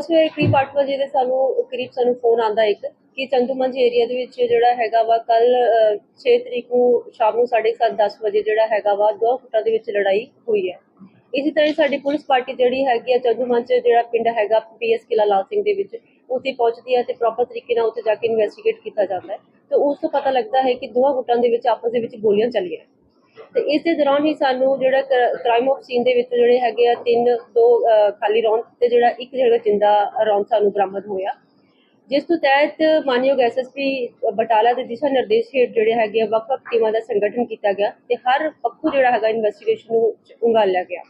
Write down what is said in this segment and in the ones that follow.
ਸਵੇਰੇ ਕਰੀਬ 8 ਵਜੇ ਦੇ ਸਾਨੂੰ, ਕਰੀਬ ਸਾਨੂੰ ਫੋਨ ਆਂਦਾ ਇੱਕ ਕਿ ਚੰਦੂਮੰਜ ਏਰੀਆ ਦੇ ਵਿੱਚ ਜਿਹੜਾ ਹੈਗਾ ਵਾ ਕੱਲ 6 ਤਰੀਕ ਨੂੰ ਸ਼ਾਮ ਨੂੰ 7:30 10 ਵਜੇ ਜਿਹੜਾ ਹੈਗਾ ਵਾ ਦੋ ਫੁੱਟਾਂ ਦੇ ਵਿੱਚ ਲੜਾਈ ਹੋਈ ਹੈ। ਇਸੇ ਤਰ੍ਹਾਂ ਸਾਡੀ ਪੁਲਿਸ ਪਾਰਟੀ ਜਿਹੜੀ ਹੈਗੀ ਆ ਚੰਦੂਮੰਜ ਜਿਹੜਾ ਪਿੰਡ ਹੈਗਾ ਪੀਐਸ ਕਿਲਾ ਲਾਲ ਸਿੰਘ ਦੇ ਵਿੱਚ, ਉੱਥੇ ਪਹੁੰਚਦੀ ਹੈ ਤੇ ਪ੍ਰੋਪਰ ਤਰੀਕੇ ਨਾਲ ਉੱਥੇ ਜਾ ਕੇ ਇਨਵੈਸਟੀਗੇਟ ਕੀਤਾ ਜਾਂਦਾ ਹੈ। ਤੇ ਉਸ ਤੋਂ ਪਤਾ ਲੱਗਦਾ ਹੈ ਕਿ ਦੋਹਾਂ ਗੁੱਟਾਂ ਦੇ ਵਿੱਚ ਆਪਸ ਦੇ ਵਿੱਚ ਗੋਲੀਆਂ ਚੱਲੀਆਂ। ਤੇ ਇਸ ਦੇ ਦੌਰਾਨ ਹੀ ਸਾਨੂੰ ਜਿਹੜਾ ਕ੍ਰਾਈਮ ਆਫ ਸੀਨ ਦੇ ਵਿੱਚ ਜਿਹੜੇ ਹੈਗੇ ਆ ਤਿੰਨ, ਦੋ ਖਾਲੀ ਰੌਂਦ ਤੇ ਜਿਹੜਾ ਇੱਕ ਜਿਹੜਾ ਜਿੰਦਾ ਰੌਂਦ ਸਾਨੂੰ ਬਰਾਮਦ ਹੋਇਆ। ਜਿਸ ਤੋਂ ਤਹਿਤ ਮਾਨਯੋਗ ਐਸਐਸਪੀ ਬਟਾਲਾ ਦੇ ਦਿਸ਼ਾ ਨਿਰਦੇਸ਼ ਹੇਠ ਜਿਹੜੇ ਹੈਗੇ ਆ ਵੱਖ-ਵੱਖ ਟੀਮਾਂ ਦਾ ਸੰਗਠਨ ਕੀਤਾ ਗਿਆ ਤੇ ਹਰ ਪੱਖੂ ਜਿਹੜਾ ਹੈਗਾ ਇਨਵੈਸਟੀਗੇਸ਼ਨ ਨੂੰ ਉਂਗਾਲਿਆ ਗਿਆ।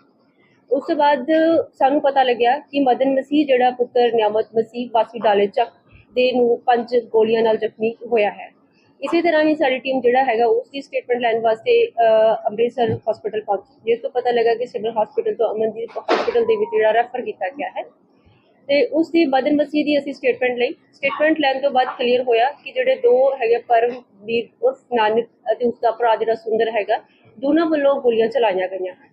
ਉਸ ਤੋਂ ਬਾਅਦ ਸਾਨੂੰ ਪਤਾ ਲੱਗਿਆ ਕਿ ਮਦਨ ਮਸੀਹ ਜਿਹੜਾ ਪੁੱਤਰ ਨਿਆਮਤ ਮਸੀਹ ਵਾਸੀ ਡਾਲੇ ਚੱਕ ਦੇ ਨੂੰ ਪੰਜ ਗੋਲੀਆਂ ਨਾਲ ਜ਼ਖਮੀ ਹੋਇਆ ਹੈ। ਇਸੇ ਤਰ੍ਹਾਂ ਹੀ ਸਾਡੀ ਟੀਮ ਜਿਹੜਾ ਹੈਗਾ ਉਸ ਦੀ ਸਟੇਟਮੈਂਟ ਲੈਣ ਵਾਸਤੇ ਅੰਮ੍ਰਿਤਸਰ ਹਸਪੀਟਲ ਪਹੁੰਚੀ, ਜਿਸ ਤੋਂ ਪਤਾ ਲੱਗਾ ਕਿ ਸਿਵਲ ਹਸਪੀਟਲ ਤੋਂ ਅਮਨਦੀਪ ਹਸਪੀਟਲ ਦੇ ਵਿੱਚ ਜਿਹੜਾ ਰੈਫਰ ਕੀਤਾ ਗਿਆ ਹੈ। ਤੇ ਉਸ ਦੀ ਮਦਨ ਮਸੀਹ ਦੀ ਅਸੀਂ ਸਟੇਟਮੈਂਟ ਲਈ। ਸਟੇਟਮੈਂਟ ਲੈਣ ਤੋਂ ਬਾਅਦ ਕਲੀਅਰ ਹੋਇਆ ਕਿ ਜਿਹੜੇ ਦੋ ਹੈਗੇ ਪਰਮਵੀਰ ਉਰਫ ਨਾਨਕ ਅਤੇ ਉਸ ਦਾ ਭਰਾ ਜਿਹੜਾ ਸੁੰਦਰ ਹੈਗਾ, ਦੋਨਾਂ ਵੱਲੋਂ ਗੋਲੀਆਂ ਚਲਾਈਆਂ ਗਈਆਂ ਹਨ।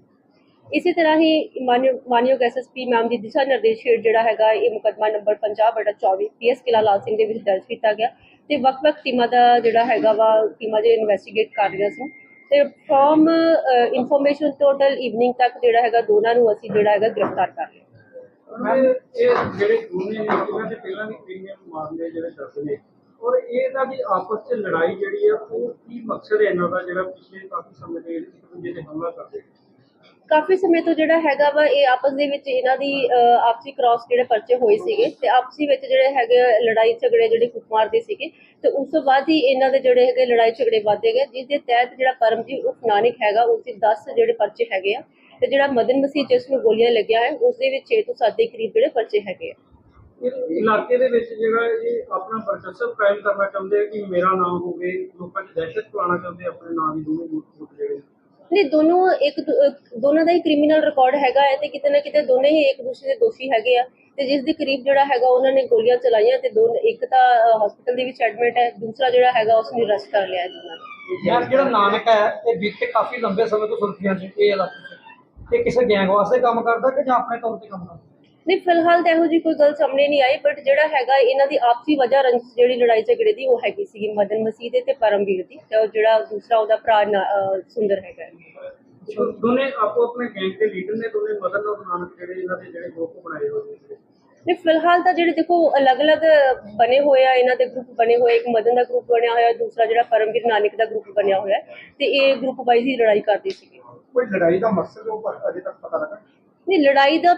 ਇਸੇ ਤਰ੍ਹਾਂ ਹੀ ਮਾਨਯੋਗ ਐਸਐਸਪੀ ਮੈਮ ਦੀ ਦਿਸ਼ਾ ਨਿਰਦੇਸ਼ ਜਿਹੜਾ ਹੈਗਾ, ਇਹ ਮੁਕੱਦਮਾ ਨੰਬਰ 50/24 ਪੀਐਸ ਕਿਲਾ ਲਾਲ ਸਿੰਘ ਦੇ ਵਿੱਚ ਦਰਜ ਕੀਤਾ ਗਿਆ। ਤੇ ਵੱਖ-ਵੱਖ ਟੀਮਾਂ ਦਾ ਜਿਹੜਾ ਹੈਗਾ ਵਾ, ਟੀਮਾਂ ਜੇ ਇਨਵੈਸਟੀਗੇਟ ਕਰ ਰਹੀਆਂ ਸੀ ਤੇ ਫਰੋਮ ਇਨਫੋਰਮੇਸ਼ਨ ਟੋਟਲ ਈਵਨਿੰਗ ਤੱਕ ਜਿਹੜਾ ਹੈਗਾ, ਦੋਨਾਂ ਨੂੰ ਅਸੀਂ ਜਿਹੜਾ ਹੈਗਾ ਗ੍ਰਿਫਤਾਰ ਕਰ ਲਿਆ। ਮੈਮ ਇਹ ਜਿਹੜੇ ਦੋਨੇ ਨੇ ਇਹਨਾਂ ਦੇ ਪਹਿਲਾਂ ਵੀ ਪ੍ਰੀਮੀਅਮ ਮਾਮਲੇ ਜਿਹੜੇ ਦਰਜ ਨੇ। ਔਰ ਇਹਦਾ ਦੀ ਆਪਸ ਚ ਲੜਾਈ ਜਿਹੜੀ ਆ, ਉਹ ਕੀ ਮਕਸਦ ਹੈ ਇਹਨਾਂ ਦਾ, ਜਿਹੜਾ ਪਿਛਲੇ ਕਾਫੀ ਸਮੇਂ ਦੇ ਇੱਕ ਦੂਜੇ ਤੇ ਹਮਲਾ ਕਰਦੇ ਨੇ? ਕਾਫੀ ਸਮੇਂ ਤੋਂ ਜਿਹੜਾ ਹੈਗਾ ਵਾ, ਇਹ ਆਪਸ ਦੇ ਵਿੱਚ ਇਹਨਾਂ ਦੀ ਆਪਸੀ ਕ੍ਰਾਸ ਜਿਹੜੇ ਪਰਚੇ ਹੋਏ ਸੀਗੇ ਤੇ ਆਪਸੀ ਵਿੱਚ ਜਿਹੜੇ ਹੈਗੇ ਲੜਾਈ ਝਗੜੇ ਜਿਹੜੇ ਕੁੱਟਮਾਰ ਦੇ ਸੀਗੇ ਤੇ ਉਸ ਤੋਂ ਬਾਅਦ ਹੀ ਇਹਨਾਂ ਦੇ ਜਿਹੜੇ ਹੈਗੇ ਲੜਾਈ ਝਗੜੇ ਵੱਧਦੇ ਗਏ ਜਿਸ ਦੇ ਤਹਿਤ ਜਿਹੜਾ ਪਰਮਜੀਤ ਉਪ ਨਾਨਕ ਹੈਗਾ, ਉਸ ਦੇ 10 ਜਿਹੜੇ ਪਰਚੇ ਹੈਗੇ ਆ ਤੇ ਜਿਹੜਾ ਮਦਨ ਮਸੀਹ ਜਿਸ ਨੂੰ ਗੋਲੀਆਂ ਲੱਗਿਆ ਹੈ ਉਸ ਦੇ ਵਿੱਚ 6 ਤੋਂ 7 ਦੇ ਕਰੀਬ ਜਿਹੜੇ ਪਰਚੇ ਹੈਗੇ ਆ। ਇਲਾਕੇ ਦੇ ਵਿੱਚ ਜਿਹੜਾ ਇਹ ਆਪਣਾ ਵਰਚਸਵ ਕਾਇਮ ਕਰਨਾ ਚਾਹੁੰਦੇ ਆ ਕਿ ਮੇਰਾ ਨਾਮ ਹੋਵੇ, ਲੋਕਾਂ 'ਚ ਦਹਿਸ਼ਤ ਫੈਲਾਉਣਾ ਚਾਹੁੰਦੇ ਆਪਣੇ ਨਾਂ ਦੀ ਦੋਵੇਂ ਗੁੱਟ ਜਿਹੜੇ ਨਹੀਂ, ਦੋਨੋਂ ਇੱਕ ਦੋਨਾਂ ਦਾ ਹੀ ਕ੍ਰਿਮੀਨਲ ਰਿਕਾਰਡ ਹੈਗਾ ਹੈ ਤੇ ਕਿਤੇ ਨਾ ਕਿਤੇ ਦੋਨੇ ਹੀ ਇੱਕ ਦੂਸਰੇ ਦੇ ਦੋਸ਼ੀ ਹੈਗੇ ਆ ਤੇ ਜਿਸ ਦੇ ਕਰੀਬ ਜਿਹੜਾ ਹੈਗਾ ਉਹਨਾਂ ਨੇ ਗੋਲੀਆਂ ਚਲਾਈਆਂ ਤੇ ਦੋ ਇੱਕ ਤਾਂ ਹਸਪੀਟਲ ਦੇ ਵਿੱਚ ਐਡਮਿਟ ਹੈ, ਦੂਸਰਾ ਜਿਹੜਾ ਹੈਗਾ ਉਸ ਨੂੰ ਅਰੈਸਟ ਕਰ ਲਿਆ ਦੋਨਾਂ ਨੇ। ਯਾਰ, ਜਿਹੜਾ ਨਾਨਕ ਹੈ, ਇਹ ਬੀਤੇ ਕਾਫੀ ਲੰਬੇ ਸਮੇਂ ਤੋਂ ਸੁਰਖੀਆਂ 'ਚ ਇਹ ਇਲਾਕੇ 'ਚ। ਇਹ ਕਿਸੇ ਗੈਂਗ ਵਾਸਤੇ ਕੰਮ ਕਰਦਾ ਕਿ ਜਾਂ ਆਪਣੇ ਤੌਰ ਤੇ ਕੰਮ ਕਰਦਾ? ਨਹੀਂ ਫਿਲਹਾਲ ਤਾਂ ਇਹੋ ਜੀ ਕੋਈ ਗੱਲ ਸਾਹਮਣੇ ਨਹੀਂ ਆਈ ਬਟ ਜਿਹੜਾ ਹੈਗਾ ਇਹਨਾਂ ਦੀ ਆਪਸੀ ਵਜ੍ਹਾ ਰੰਜਿਸ਼ ਜਿਹੜੀ ਲੜਾਈ ਝਗੜੇ ਦੀ ਉਹ ਹੈਗੀ ਸੀਗੀ ਮਦਨ ਮਸੀਹ ਦੇ ਤੇ ਪਰਮਵੀਰ ਦੀ ਤੇ ਉਹ ਜਿਹੜਾ ਦੂਸਰਾ ਉਹਦਾ ਭਰਾ ਨਾ- ਅਹ ਸੁੰਦਰ ਹੈਗਾ ਦੋਨੇ ਆਪੋ ਆਪਣੇ ਗੈਂਗ ਦੇ ਲੀਡਰ ਨੇ ਦੋਨੇ ਮਦਨ ਔਰ ਨਾਨਕ ਜਿਹੜੇ ਇਹਨਾਂ ਦੇ ਜਿਹੜੇ ਗਰੁੱਪ ਬਣਾਏ ਹੋਏ ਨੇ। ਨਹੀਂ ਫਿਲਹਾਲ ਤਾਂ ਜਿਹੜੇ ਦੇਖੋ ਅਲੱਗ-ਅਲੱਗ ਬਣੇ ਹੋਏ ਆ ਇਹਨਾਂ ਦੇ ਗਰੁੱਪ ਬਣੇ ਹੋਏ ਇੱਕ ਮਦਨ ਦਾ ਗਰੁੱਪ ਬਣਿਆ ਹੋਇਆ ਦੂਸਰਾ ਜਿਹੜਾ ਪਰਮਵੀਰ ਨਾਨਕ ਦਾ ਗਰੁੱਪ ਬਣਿਆ ਹੋਇਆ ਹੈ ਤੇ ਇਹ ਗਰੁੱਪ ਵਾਈਜ਼ ਹੀ ਲੜਾਈ ਕਰਦੇ ਸੀਗੇ। ਕੋਈ ਲੜਾਈ ਦਾ ਮਕਸਦ ਉਹ ਪਰ ਅਜੇ ਤੱਕ ਪਤਾ ਲੱਗਾ? ਨਹੀਂ ਲੜਾਈ ਦਾ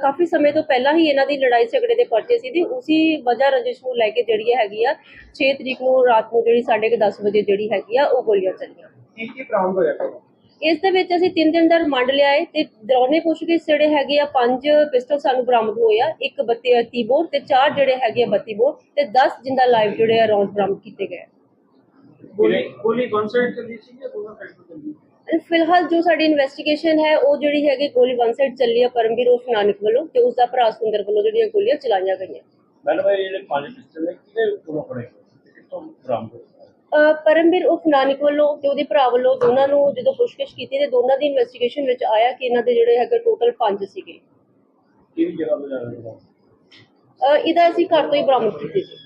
ਕਾਫੀ ਸਮੇਂ ਤੋਂ ਪਹਿਲਾਂ ਹੀ ਇਹਨਾਂ ਦੀ ਲੜਾਈ ਝਗੜੇ ਦੇ ਪਰਚੇ ਸੀ ਤੇ ਉਸੇ ਵਜ੍ਹਾ ਰੰਜਿਸ਼ ਨੂੰ ਲੈ ਕੇ ਜਿਹੜੀ ਹੈਗੀ ਆ 6 ਤਰੀਕ ਨੂੰ ਰਾਤ ਨੂੰ ਜਿਹੜੀ 10:30 ਵਜੇ ਜਿਹੜੀ ਹੈਗੀ ਆ ਉਹ ਗੋਲੀਆਂ ਚੱਲੀਆਂ। ਕੀ ਕੀ ਬਰਾਮਦ ਹੋਇਆ ਕੋਈ ਇਸ ਦੇ ਵਿੱਚ ਅਸੀਂ 3 ਦਿਨ ਦਾ ਰਿਮਾਂਡ ਲਿਆ ਹੈ ਤੇ ਦੌਰਾਨੇ ਪੁੱਛਗਿੱਛ ਜਿਹੜੇ ਹੈਗੇ ਆ ਪੰਜ ਪਿਸਟਲ ਸਾਨੂੰ ਬਰਾਮਦ ਹੋਏ ਆ ਇੱਕ 32 30 ਬੋਰ ਤੇ ਚਾਰ ਜਿਹੜੇ ਹੈਗੇ ਆ 32 ਬੋਰ ਤੇ 10 ਜਿੰਦਾ ਲਾਈਵ ਜਿਹੜੇ ਆ ਰੌਂਡ ਬਰਾਮਦ ਕੀਤੇ ਗਏ। ਗੋਲੀ ਗੋਲੀ ਸਾਈਡ ਚੱਲੀ ਸੀ ਜਾਂ ਦੋਨਾਂ ਸਾਈਡ ਤੋਂ ਚੱਲੀ ਫਿਲਹਾਲ ਜੋ ਸਾਡੀ ਇਨਵੈਸਟੀਗੇਸ਼ਨ ਹੈ ਉਹ ਜਿਹੜੀ ਹੈਗੀ ਗੋਲੀ ਵਨ ਸਾਈਡ ਚੱਲੀ ਆ ਪਰਮਵੀਰ ਉਸ ਨਾਨਕ ਵੱਲੋਂ ਤੇ ਉਸ ਦਾ ਭਰਾ ਸੁੰਦਰ ਵੱਲੋਂ ਜਿਹੜੀਆਂ ਗੋਲੀਆਂ ਚਲਾਈਆਂ ਗਈਆਂ। ਮੈਡਮ ਇਹ ਜਿਹੜੇ ਪੰਜ ਪਿਸਟਲ ਨੇ ਕਿਹਦੇ ਕੋਲੋਂ ਫੜੇ ਕਿੱਥੋਂ ਬਰਾਮਦ ਹੋਏ? ਪਰਮਵੀਰ ਉਪ ਨਾਨਕ ਵੱਲੋਂ ਤੇ ਉਹਦੇ ਭਰਾ ਵੱਲੋਂ ਦੋਨਾਂ ਨੂੰ ਜਦੋਂ ਪੁੱਛਗਿੱਛ ਕੀਤੀ ਤੇ ਦੋਨਾਂ ਦੀ ਇਨਵੈਸਟੀਗੇਸ਼ਨ ਵਿੱਚ ਆਇਆ ਕਿ ਇਹਨਾਂ ਦੇ ਜਿਹੜੇ ਹੈਗੇ ਟੋਟਲ 5 ਸੀਗੇ। ਕਿਹੜੀ ਜਗ੍ਹਾ ਤੋਂ ਜਾ ਰਹੇ ਹੋ ਇਹਦਾ ਅਸੀਂ ਘਰ ਤੋਂ ਹੀ ਬਰਾਮਦ ਕੀਤੇ ਸੀ।